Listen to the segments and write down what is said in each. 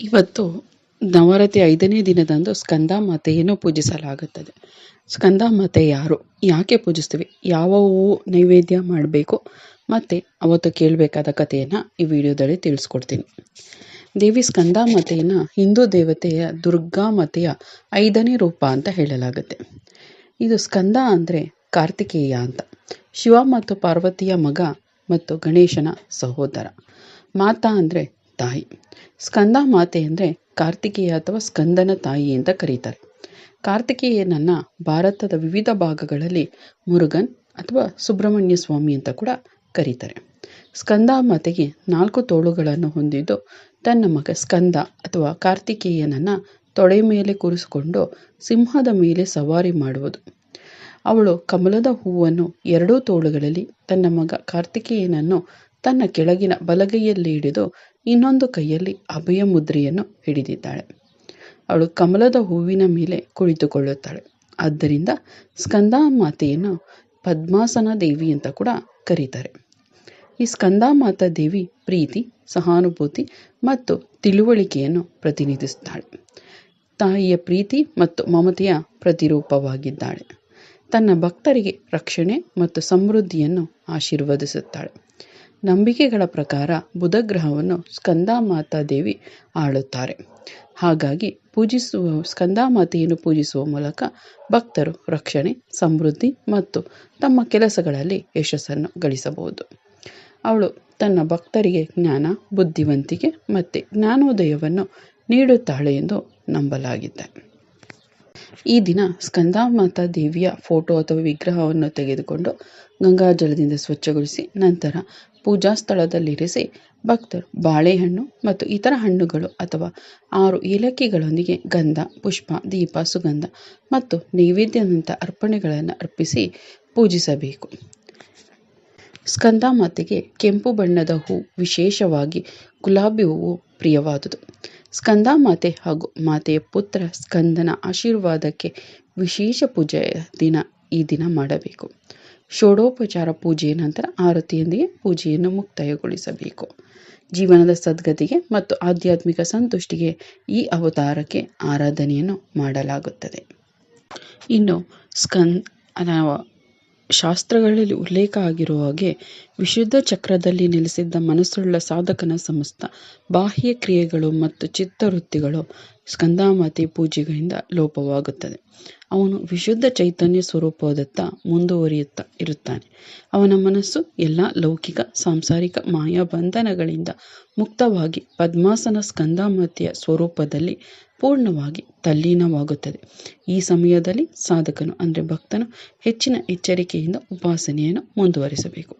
ಇವತ್ತು ನವರಾತ್ರಿ ಐದನೇ ದಿನದಂದು ಸ್ಕಂದ ಮಾತೆಯನ್ನು ಪೂಜಿಸಲಾಗುತ್ತದೆ. ಸ್ಕಂದ ಮಾತೆ ಯಾರು? ಯಾಕೆ ಪೂಜಿಸ್ತೀವಿ? ಯಾವ ಹೂವು ನೈವೇದ್ಯ ಮಾಡಬೇಕು? ಮತ್ತು ಅವತ್ತು ಕೇಳಬೇಕಾದ ಕಥೆಯನ್ನು ಈ ವಿಡಿಯೋದಲ್ಲಿ ತಿಳಿಸ್ಕೊಡ್ತೀನಿ. ದೇವಿ ಸ್ಕಂದ ಮಾತೆಯನ್ನು ಹಿಂದೂ ದೇವತೆಯ ದುರ್ಗಾ ಮಾತೆಯ ಐದನೇ ರೂಪ ಅಂತ ಹೇಳಲಾಗುತ್ತೆ. ಇದು ಸ್ಕಂದ ಅಂದರೆ ಕಾರ್ತಿಕೇಯ ಅಂತ. ಶಿವ ಮತ್ತು ಪಾರ್ವತಿಯ ಮಗ ಮತ್ತು ಗಣೇಶನ ಸಹೋದರ. ಮಾತಾ ಅಂದರೆ ತಾಯಿ. ಸ್ಕಂದ ಮಾತೆ ಅಂದರೆ ಕಾರ್ತಿಕೇಯ ಅಥವಾ ಸ್ಕಂದನ ತಾಯಿ ಅಂತ ಕರೀತಾರೆ. ಕಾರ್ತಿಕೇಯನನ್ನು ಭಾರತದ ವಿವಿಧ ಭಾಗಗಳಲ್ಲಿ ಮುರುಗನ್ ಅಥವಾ ಸುಬ್ರಹ್ಮಣ್ಯ ಸ್ವಾಮಿ ಅಂತ ಕೂಡ ಕರೀತಾರೆ. ಸ್ಕಂದ ಮಾತೆಗೆ ನಾಲ್ಕು ತೋಳುಗಳನ್ನು ಹೊಂದಿದ್ದು ತನ್ನ ಮಗ ಸ್ಕಂದ ಅಥವಾ ಕಾರ್ತಿಕೇಯನನ್ನು ತೊಡೆ ಮೇಲೆ ಕೂರಿಸಿಕೊಂಡು ಸಿಂಹದ ಮೇಲೆ ಸವಾರಿ ಮಾಡುವುದು. ಅವಳು ಕಮಲದ ಹೂವನ್ನು ಎರಡೂ ತೋಳುಗಳಲ್ಲಿ ತನ್ನ ಮಗ ಕಾರ್ತಿಕೇಯನನ್ನು ತನ್ನ ಕೆಳಗಿನ ಬಲಗೈಯಲ್ಲಿ ಹಿಡಿದು ಇನ್ನೊಂದು ಕೈಯಲ್ಲಿ ಅಭಯ ಮುದ್ರೆಯನ್ನು ಹಿಡಿದಿದ್ದಾಳೆ. ಅವಳು ಕಮಲದ ಹೂವಿನ ಮೇಲೆ ಕುಳಿತುಕೊಳ್ಳುತ್ತಾಳೆ. ಆದ್ದರಿಂದ ಸ್ಕಂದಾ ಮಾತೆಯನ್ನು ಪದ್ಮಾಸನ ದೇವಿ ಅಂತ ಕೂಡ ಕರೀತಾರೆ. ಈ ಸ್ಕಂದಾ ಮಾತಾ ದೇವಿ ಪ್ರೀತಿ, ಸಹಾನುಭೂತಿ ಮತ್ತು ತಿಳುವಳಿಕೆಯನ್ನು ಪ್ರತಿನಿಧಿಸುತ್ತಾಳೆ. ತಾಯಿಯ ಪ್ರೀತಿ ಮತ್ತು ಮಮತೆಯ ಪ್ರತಿರೂಪವಾಗಿದ್ದಾಳೆ. ತನ್ನ ಭಕ್ತರಿಗೆ ರಕ್ಷಣೆ ಮತ್ತು ಸಮೃದ್ಧಿಯನ್ನು ಆಶೀರ್ವದಿಸುತ್ತಾಳೆ. ನಂಬಿಕೆಗಳ ಪ್ರಕಾರ ಬುಧಗ್ರಹವನ್ನು ಗ್ರಹವನ್ನು ಸ್ಕಂದ ಮಾತಾ ದೇವಿ ಆಳುತ್ತಾರೆ. ಹಾಗಾಗಿ ಪೂಜಿಸುವ ಸ್ಕಂದ ಮಾತೆಯನ್ನು ಪೂಜಿಸುವ ಮೂಲಕ ಭಕ್ತರು ರಕ್ಷಣೆ, ಸಮೃದ್ಧಿ ಮತ್ತು ತಮ್ಮ ಕೆಲಸಗಳಲ್ಲಿ ಯಶಸ್ಸನ್ನು ಗಳಿಸಬಹುದು. ಅವಳು ತನ್ನ ಭಕ್ತರಿಗೆ ಜ್ಞಾನ, ಬುದ್ಧಿವಂತಿಕೆ ಮತ್ತು ಜ್ಞಾನೋದಯವನ್ನು ನೀಡುತ್ತಾಳೆ ಎಂದು ನಂಬಲಾಗಿದೆ. ಈ ದಿನ ಸ್ಕಂದಮಾತಾ ದೇವಿಯ ಫೋಟೋ ಅಥವಾ ವಿಗ್ರಹವನ್ನು ತೆಗೆದುಕೊಂಡು ಗಂಗಾಜಲದಿಂದ ಸ್ವಚ್ಛಗೊಳಿಸಿ ನಂತರ ಪೂಜಾ ಸ್ಥಳದಲ್ಲಿರಿಸಿ ಭಕ್ತರು ಬಾಳೆಹಣ್ಣು ಮತ್ತು ಇತರ ಹಣ್ಣುಗಳು ಅಥವಾ ಆರು ಏಲಕ್ಕಿಗಳೊಂದಿಗೆ ಗಂಧ, ಪುಷ್ಪ, ದೀಪ, ಸುಗಂಧ ಮತ್ತು ನೈವೇದ್ಯದಂಥ ಅರ್ಪಣೆಗಳನ್ನು ಅರ್ಪಿಸಿ ಪೂಜಿಸಬೇಕು. ಸ್ಕಂದ ಮಾತೆಗೆ ಕೆಂಪು ಬಣ್ಣದ ಹೂ ವಿಶೇಷವಾಗಿ ಗುಲಾಬಿ ಹೂವು ಪ್ರಿಯವಾದುದು. ಸ್ಕಂದ ಮಾತೆ ಹಾಗೂ ಮಾತೆಯ ಪುತ್ರ ಸ್ಕಂದನ ಆಶೀರ್ವಾದಕ್ಕೆ ವಿಶೇಷ ಪೂಜೆಯ ದಿನ ಈ ದಿನ ಮಾಡಬೇಕು. ಷೋಡೋಪಚಾರ ಪೂಜೆಯ ನಂತರ ಆರತಿಯೊಂದಿಗೆ ಪೂಜೆಯನ್ನು ಮುಕ್ತಾಯಗೊಳಿಸಬೇಕು. ಜೀವನದ ಸದ್ಗತಿಗೆ ಮತ್ತು ಆಧ್ಯಾತ್ಮಿಕ ಸಂತುಷ್ಟಿಗೆ ಈ ಅವತಾರಕ್ಕೆ ಆರಾಧನೆಯನ್ನು ಮಾಡಲಾಗುತ್ತದೆ. ಇನ್ನು ಸ್ಕಂದ್ ಶಾಸ್ತ್ರಗಳಲ್ಲಿ ಉಲ್ಲೇಖ ಆಗಿರುವ ಹಾಗೆ ವಿಶುದ್ಧ ಚಕ್ರದಲ್ಲಿ ನೆಲೆಸಿದ್ದ ಮನಸ್ಸುಳ್ಳ ಸಾಧಕನ ಸಮಸ್ತ ಬಾಹ್ಯ ಕ್ರಿಯೆಗಳು ಮತ್ತು ಚಿತ್ತವೃತ್ತಿಗಳು ಸ್ಕಂದಾಮತಿ ಪೂಜೆಗಳಿಂದ ಲೋಪವಾಗುತ್ತದೆ. ಅವನು ವಿಶುದ್ಧ ಚೈತನ್ಯ ಸ್ವರೂಪದತ್ತ ಮುಂದುವರಿಯುತ್ತಾ ಇರುತ್ತಾನೆ. ಅವನ ಮನಸ್ಸು ಎಲ್ಲ ಲೌಕಿಕ, ಸಾಂಸಾರಿಕ ಮಾಯಾ ಬಂಧನಗಳಿಂದ ಮುಕ್ತವಾಗಿ ಪದ್ಮಾಸನ ಸ್ಕಂದಾಮತಿಯ ಸ್ವರೂಪದಲ್ಲಿ ಪೂರ್ಣವಾಗಿ ತಲ್ಲೀನವಾಗುತ್ತದೆ. ಈ ಸಮಯದಲ್ಲಿ ಸಾಧಕನು, ಅಂದರೆ ಭಕ್ತನು, ಹೆಚ್ಚಿನ ಎಚ್ಚರಿಕೆಯಿಂದ ಉಪಾಸನೆಯನ್ನು ಮುಂದುವರಿಸಬೇಕು.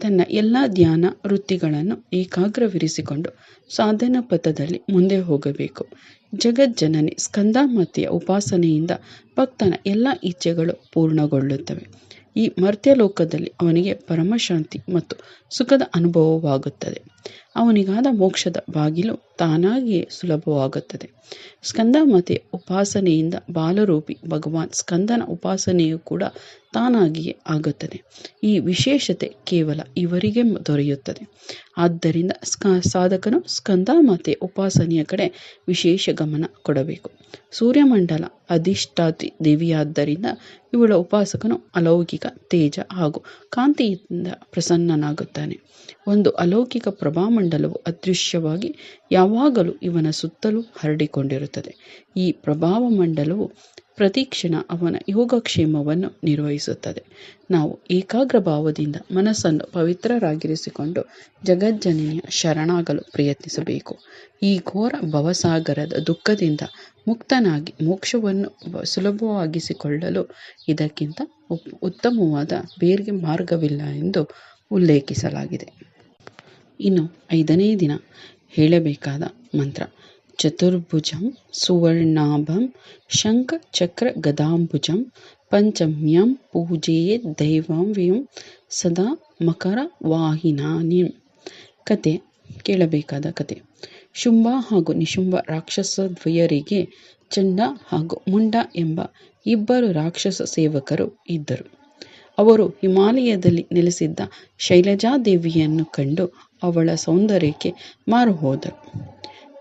ತನ್ನ ಎಲ್ಲ ಧ್ಯಾನ ವೃತ್ತಿಗಳನ್ನು ಏಕಾಗ್ರವಿರಿಸಿಕೊಂಡು ಸಾಧನ ಪಥದಲ್ಲಿ ಮುಂದೆ ಹೋಗಬೇಕು. ಜಗಜ್ಜನನಿ ಸ್ಕಂದಾಮತಿಯ ಉಪಾಸನೆಯಿಂದ ಭಕ್ತನ ಎಲ್ಲ ಇಚ್ಛೆಗಳು ಪೂರ್ಣಗೊಳ್ಳುತ್ತವೆ. ಈ ಮರ್ತ್ಯಲೋಕದಲ್ಲಿ ಅವನಿಗೆ ಪರಮಶಾಂತಿ ಮತ್ತು ಸುಖದ ಅನುಭವವಾಗುತ್ತದೆ. ಅವನಿಗಾದ ಮೋಕ್ಷದ ಬಾಗಿಲು ತಾನಾಗಿಯೇ ಸುಲಭವಾಗುತ್ತದೆ. ಸ್ಕಂದಮತೆ ಉಪಾಸನೆಯಿಂದ ಬಾಲರೂಪಿ ಭಗವಾನ್ ಸ್ಕಂದನ ಉಪಾಸನೆಯು ಕೂಡ ತಾನಾಗಿಯೇ ಆಗುತ್ತದೆ. ಈ ವಿಶೇಷತೆ ಕೇವಲ ಇವರಿಗೆ ದೊರೆಯುತ್ತದೆ. ಆದ್ದರಿಂದ ಸ್ಕ ಸಾಧಕನು ಸ್ಕಂದಮಾತೆ ಉಪಾಸನೆಯ ಕಡೆ ವಿಶೇಷ ಗಮನ ಕೊಡಬೇಕು. ಸೂರ್ಯಮಂಡಲ ಅಧಿಷ್ಠಾತಿ ದೇವಿಯಾದ್ದರಿಂದ ಇವಳ ಉಪಾಸಕನು ಅಲೌಕಿಕ ತೇಜ ಹಾಗೂ ಕಾಂತಿಯಿಂದ ಪ್ರಸನ್ನನಾಗುತ್ತಾನೆ. ಒಂದು ಅಲೌಕಿಕ ಪ್ರಭಾಮಂಡಲವು ಅದೃಶ್ಯವಾಗಿ ಯಾವಾಗಲೂ ಇವನ ಸುತ್ತಲೂ ಹರಡಿಕೊಂಡಿರುತ್ತದೆ. ಈ ಪ್ರಭಾವ ಮಂಡಲವು ಪ್ರತಿಕ್ಷಣ ಅವನ ಯೋಗಕ್ಷೇಮವನ್ನು ನಿರ್ವಹಿಸುತ್ತದೆ. ನಾವು ಏಕಾಗ್ರ ಭಾವದಿಂದ ಮನಸ್ಸನ್ನು ಪವಿತ್ರರಾಗಿರಿಸಿಕೊಂಡು ಜಗಜ್ಜನನಿಯ ಶರಣಾಗಲು ಪ್ರಯತ್ನಿಸಬೇಕು. ಈ ಘೋರ ಭವಸಾಗರದ ದುಃಖದಿಂದ ಮುಕ್ತನಾಗಿ ಮೋಕ್ಷವನ್ನು ಸುಲಭವಾಗಿಸಿಕೊಳ್ಳಲು ಇದಕ್ಕಿಂತ ಉತ್ತಮವಾದ ಬೇರೆ ಮಾರ್ಗವಿಲ್ಲ ಎಂದು ಉಲ್ಲೇಖಿಸಲಾಗಿದೆ. ಇನ್ನು ಐದನೇ ದಿನ ಹೇಳಬೇಕಾದ ಮಂತ್ರ. ಚತುರ್ಭುಜಂ ಸುವರ್ಣಾಭಂ ಶಂಖ ಚಕ್ರ ಗದಾಂಬುಜಂ ಪಂಚಮ್ಯಂ ಪೂಜೆಯೇ ದೈವಾಂವ್ಯಂ ಸದಾ ಮಕರ ವಾಹಿನಾನಿ. ಕತೆ ಕೇಳಬೇಕಾದ ಕತೆ. ಶುಂಭ ಹಾಗೂ ನಿಶುಂಭ ರಾಕ್ಷಸ ದ್ವಯರಿಗೆ ಚಂಡ ಹಾಗೂ ಮುಂಡ ಎಂಬ ಇಬ್ಬರು ರಾಕ್ಷಸ ಸೇವಕರು ಇದ್ದರು. ಅವರು ಹಿಮಾಲಯದಲ್ಲಿ ನೆಲೆಸಿದ್ದ ಶೈಲಜಾದೇವಿಯನ್ನು ಕಂಡು ಅವಳ ಸೌಂದರ್ಯಕ್ಕೆ ಮಾರು ಹೋದರು.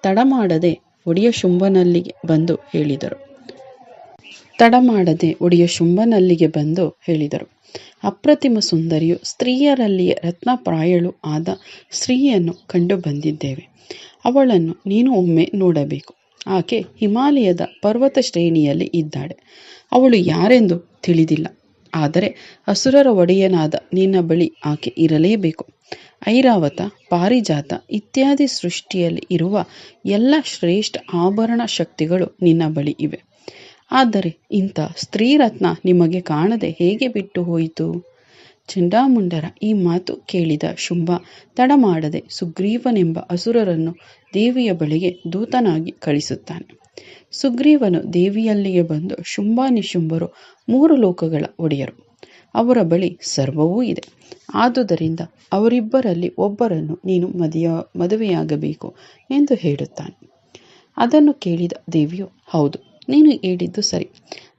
ತಡ ಮಾಡದೆ ಒಡೆಯ ಶುಂಭನಲ್ಲಿಗೆ ಬಂದು ಹೇಳಿದರು. ತಡ ಮಾಡದೆ ಒಡೆಯ ಶುಂಭನಲ್ಲಿಗೆ ಬಂದು ಹೇಳಿದರು. ಅಪ್ರತಿಮ ಸುಂದರಿಯು ಸ್ತ್ರೀಯರಲ್ಲಿಯೇ ರತ್ನಪ್ರಾಯಳು ಆದ ಸ್ತ್ರೀಯನ್ನು ಕಂಡು ಬಂದಿದ್ದೇವೆ. ಅವಳನ್ನು ನೀನು ಒಮ್ಮೆ ನೋಡಬೇಕು. ಆಕೆ ಹಿಮಾಲಯದ ಪರ್ವತ ಶ್ರೇಣಿಯಲ್ಲಿ ಇದ್ದಾಳೆ. ಅವಳು ಯಾರೆಂದು ತಿಳಿದಿಲ್ಲ. ಆದರೆ ಅಸುರರ ಒಡೆಯನಾದ ನಿನ್ನ ಬಳಿ ಆಕೆ ಇರಲೇಬೇಕು. ಐರಾವತ, ಪಾರಿಜಾತ ಇತ್ಯಾದಿ ಸೃಷ್ಟಿಯಲ್ಲಿ ಇರುವ ಎಲ್ಲ ಶ್ರೇಷ್ಠ ಆಭರಣ ಶಕ್ತಿಗಳು ನಿನ್ನ ಬಳಿ ಇವೆ. ಆದರೆ ಇಂಥ ಸ್ತ್ರೀರತ್ನ ನಿಮಗೆ ಕಾಣದೆ ಹೇಗೆ ಬಿಟ್ಟು ಹೋಯಿತು? ಚಂಡಾಮುಂಡರ ಈ ಮಾತು ಕೇಳಿದ ಶುಂಭ ತಡಮಾಡದೆ ಸುಗ್ರೀವನೆಂಬ ಅಸುರರನ್ನು ದೇವಿಯ ಬಳಿಗೆ ದೂತನಾಗಿ ಕಳಿಸುತ್ತಾನೆ. ಸುಗ್ರೀವನು ದೇವಿಯಲ್ಲಿಗೆ ಬಂದು ಶುಂಭ ನಿಶುಂಭರು ಮೂರು ಲೋಕಗಳ ಒಡೆಯರು. ಅವರ ಬಳಿ ಸರ್ವವೂ ಇದೆ. ಆದುದರಿಂದ ಅವರಿಬ್ಬರಲ್ಲಿ ಒಬ್ಬರನ್ನು ನೀನು ಮದುವೆಯ ಮದುವೆಯಾಗಬೇಕು ಎಂದು ಹೇಳುತ್ತಾನೆ. ಅದನ್ನು ಕೇಳಿದ ದೇವಿಯು, ಹೌದು, ನೀನು ಹೇಳಿದ್ದು ಸರಿ.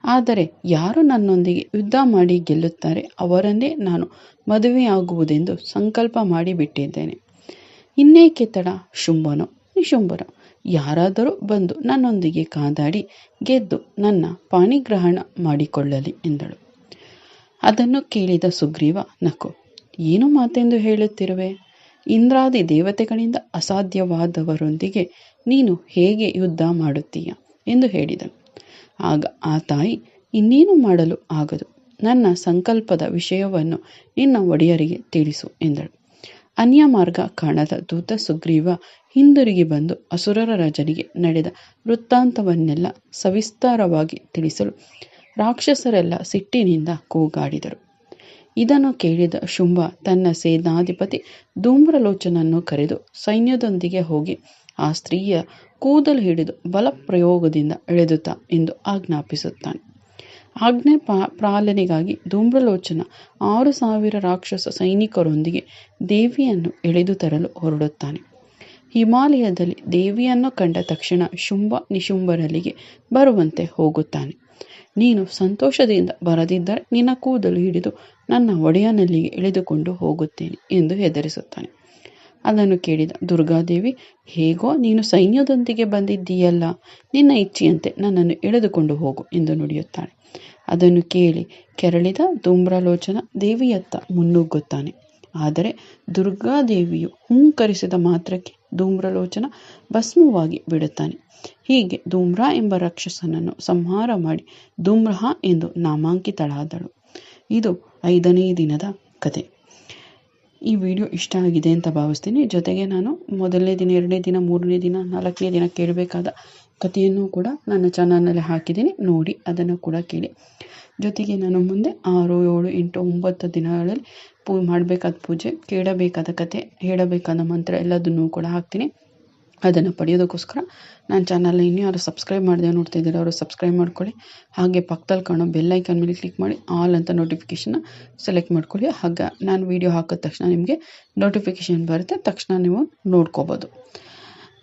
ಆದರೆ ಯಾರು ನನ್ನೊಂದಿಗೆ ಯುದ್ಧ ಮಾಡಿ ಗೆಲ್ಲುತ್ತಾರೆ, ಅವರನ್ನೇ ನಾನು ಮದುವೆಯಾಗುವುದೆಂದು ಸಂಕಲ್ಪ ಮಾಡಿಬಿಟ್ಟಿದ್ದೇನೆ ಇನ್ನೇಕೆ ತಡ, ಶುಂಭನೋ, ನಿಶುಂಭನೋ? ಯಾರಾದರೂ ಬಂದು ನನ್ನೊಂದಿಗೆ ಕಾದಾಡಿ ಗೆದ್ದು ನನ್ನ ಪಾಣಿಗ್ರಹಣ ಮಾಡಿಕೊಳ್ಳಲಿ ಎಂದಳು. ಅದನ್ನು ಕೇಳಿದ ಸುಗ್ರೀವ, ನಕ್ಕು, ಏನು ಮಾತೆಂದು ಹೇಳುತ್ತಿರುವೆ? ಇಂದ್ರಾದಿ ದೇವತೆಗಳಿಂದ ಅಸಾಧ್ಯವಾದವರೊಂದಿಗೆ ನೀನು ಹೇಗೆ ಯುದ್ಧ ಮಾಡುತ್ತೀಯ? ಎಂದು ಹೇಳಿದನು. ಆಗ ಆ ತಾಯಿ, ಇನ್ನೇನು ಮಾಡಲು ಆಗದು? ನನ್ನ ಸಂಕಲ್ಪದ ವಿಷಯವನ್ನು ನಿನ್ನ ಒಡೆಯರಿಗೆ ತಿಳಿಸು ಎಂದಳು. ಅನ್ಯ ಮಾರ್ಗ ಕಾಣದ ದೂತ ಸುಗ್ರೀವ ಹಿಂದಿರುಗಿ ಬಂದು ಅಸುರರ ರಜನಿಗೆ ನಡೆದ ವೃತ್ತಾಂತವನ್ನೆಲ್ಲ ಸವಿಸ್ತಾರವಾಗಿ ತಿಳಿಸಲು ರಾಕ್ಷಸರೆಲ್ಲ ಸಿಟ್ಟಿನಿಂದ ಕೂಗಾಡಿದರು. ಇದನ್ನು ಕೇಳಿದ ಶುಂಭ ತನ್ನ ಸೇನಾಧಿಪತಿ ಧೂಮ್ರಲೋಚನನ್ನು ಕರೆದು ಸೈನ್ಯದೊಂದಿಗೆ ಹೋಗಿ ಆ ಸ್ತ್ರೀಯ ಕೂದಲು ಹಿಡಿದು ಬಲಪ್ರಯೋಗದಿಂದ ಎಳೆದುತ್ತ ಎಂದು ಆಜ್ಞಾಪಿಸುತ್ತಾನೆ. ಆಜ್ಞೆ ಪಾ ಪಾಲನೆಗಾಗಿ ಧೂಮ್ರಲೋಚನ ಆರು ಸಾವಿರ ರಾಕ್ಷಸ ಸೈನಿಕರೊಂದಿಗೆ ದೇವಿಯನ್ನು ಎಳೆದು ತರಲು ಹೊರಡುತ್ತಾನೆ. ಹಿಮಾಲಯದಲ್ಲಿ ದೇವಿಯನ್ನು ಕಂಡ ತಕ್ಷಣ ಶುಂಭ ನಿಶುಂಭರಲ್ಲಿಗೆ ಬರುವಂತೆ ಹೋಗುತ್ತಾನೆ. ನೀನು ಸಂತೋಷದಿಂದ ಬರದಿದ್ದರೆ ನಿನ್ನ ಕೂದಲು ಹಿಡಿದು ನನ್ನ ಒಡೆಯನಲ್ಲಿಗೆ ಎಳೆದುಕೊಂಡು ಹೋಗುತ್ತೇನೆ ಎಂದು ಹೆದರಿಸುತ್ತಾನೆ. ಅದನ್ನು ಕೇಳಿದ ದುರ್ಗಾದೇವಿ, ಹೇಗೋ ನೀನು ಸೈನ್ಯದೊಂದಿಗೆ ಬಂದಿದ್ದೀಯಲ್ಲ, ನಿನ್ನ ಇಚ್ಛೆಯಂತೆ ನನ್ನನ್ನು ಎಳೆದುಕೊಂಡು ಹೋಗು ಎಂದು ನುಡಿಯುತ್ತಾಳೆ. ಅದನ್ನು ಕೇಳಿ ಕೆರಳಿದ ಧೂಮ್ರಲೋಚನ ದೇವಿಯತ್ತ ಮುನ್ನುಗ್ಗುತ್ತಾನೆ. ಆದರೆ ದುರ್ಗಾದೇವಿಯು ಹುಂಕರಿಸಿದ ಮಾತ್ರಕ್ಕೆ ಧೂಮ್ರಲೋಚನ ಭಸ್ಮವಾಗಿ ಬಿಡುತ್ತಾನೆ. ಹೀಗೆ ಧೂಮ್ರ ಎಂಬ ರಾಕ್ಷಸನನ್ನು ಸಂಹಾರ ಮಾಡಿ ಧೂಮ್ರಹ ಎಂದು ನಾಮಾಂಕಿತಳಾದಳು. ಇದು ಐದನೇ ದಿನದ ಕತೆ. ಈ ವಿಡಿಯೋ ಇಷ್ಟ ಆಗಿದೆ ಅಂತ ಭಾವಿಸ್ತೀನಿ. ಜೊತೆಗೆ ನಾನು ಮೊದಲನೇ ದಿನ, ಎರಡನೇ ದಿನ, ಮೂರನೇ ದಿನ, ನಾಲ್ಕನೇ ದಿನ ಕೇಳಬೇಕಾದ ಕಥೆಯನ್ನು ಕೂಡ ನನ್ನ ಚಾನಲ್ನಲ್ಲಿ ಹಾಕಿದ್ದೀನಿ. ನೋಡಿ, ಅದನ್ನು ಕೂಡ ಕೇಳಿ. ಜೊತೆಗೆ ನಾನು ಮುಂದೆ ಆರು, ಏಳು, ಎಂಟು, ಒಂಬತ್ತು ದಿನಗಳಲ್ಲಿ ಪೂ, ಮಾಡಬೇಕಾದ ಪೂಜೆ, ಕೇಳಬೇಕಾದ ಕತೆ ಹೇಳಬೇಕಾದ ಮಂತ್ರ ಎಲ್ಲದನ್ನೂ ಕೂಡ ಹಾಕ್ತೀನಿ. ಅದನ್ನು ಪಡೆಯೋದಕ್ಕೋಸ್ಕರ ನನ್ನ ಚಾನಲ್ನ ಇನ್ನೂ ಯಾರು ಸಬ್ಸ್ಕ್ರೈಬ್ ಮಾಡಿದೆ ನೋಡ್ತಾ ಇದ್ದಾರೆ ಅವರು ಸಬ್ಸ್ಕ್ರೈಬ್ ಮಾಡ್ಕೊಳ್ಳಿ. ಹಾಗೆ ಪಕ್ಕದಲ್ಲಿ ಕಾಣೋ ಬೆಲ್ಲೈಕನ್ ಮೇಲೆ ಕ್ಲಿಕ್ ಮಾಡಿ ಆಲ್ ಅಂತ ನೋಟಿಫಿಕೇಷನ್ನ ಸೆಲೆಕ್ಟ್ ಮಾಡ್ಕೊಳ್ಳಿ. ಆಗ ನಾನು ವೀಡಿಯೋ ಹಾಕಿದ ತಕ್ಷಣ ನಿಮಗೆ ನೋಟಿಫಿಕೇಷನ್ ಬರುತ್ತೆ. ತಕ್ಷಣ ನೀವು ನೋಡ್ಕೋಬೋದು.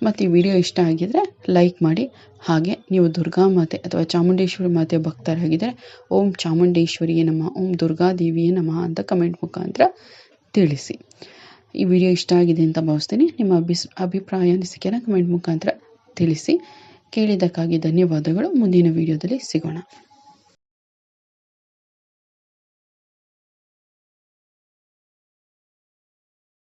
ಮತ್ತು ಈ ವಿಡಿಯೋ ಇಷ್ಟ ಆಗಿದ್ದರೆ ಲೈಕ್ ಮಾಡಿ. ಹಾಗೆ ನೀವು ದುರ್ಗಾ ಮಾತೆ ಅಥವಾ ಚಾಮುಂಡೇಶ್ವರಿ ಮಾತೆ ಭಕ್ತರಾಗಿದ್ದರೆ ಓಂ ಚಾಮುಂಡೇಶ್ವರಿಯೇ ನಮ್ಮ ಓಂ ದುರ್ಗಾದೇವಿಯೇ ನಮ್ಮ ಅಂತ ಕಮೆಂಟ್ ಮುಖಾಂತರ ತಿಳಿಸಿ. ಈ ವಿಡಿಯೋ ಇಷ್ಟ ಆಗಿದೆ ಅಂತ ಭಾವಿಸ್ತೀನಿ. ನಿಮ್ಮ ಅಭಿಸ್, ಅಭಿಪ್ರಾಯ ಅನಿಸಿಕೆನ ಕಮೆಂಟ್ ಮುಖಾಂತರ ತಿಳಿಸಿ. ಕೇಳಿದ್ದಕ್ಕಾಗಿ ಧನ್ಯವಾದಗಳು. ಮುಂದಿನ ವಿಡಿಯೋದಲ್ಲಿ ಸಿಗೋಣ.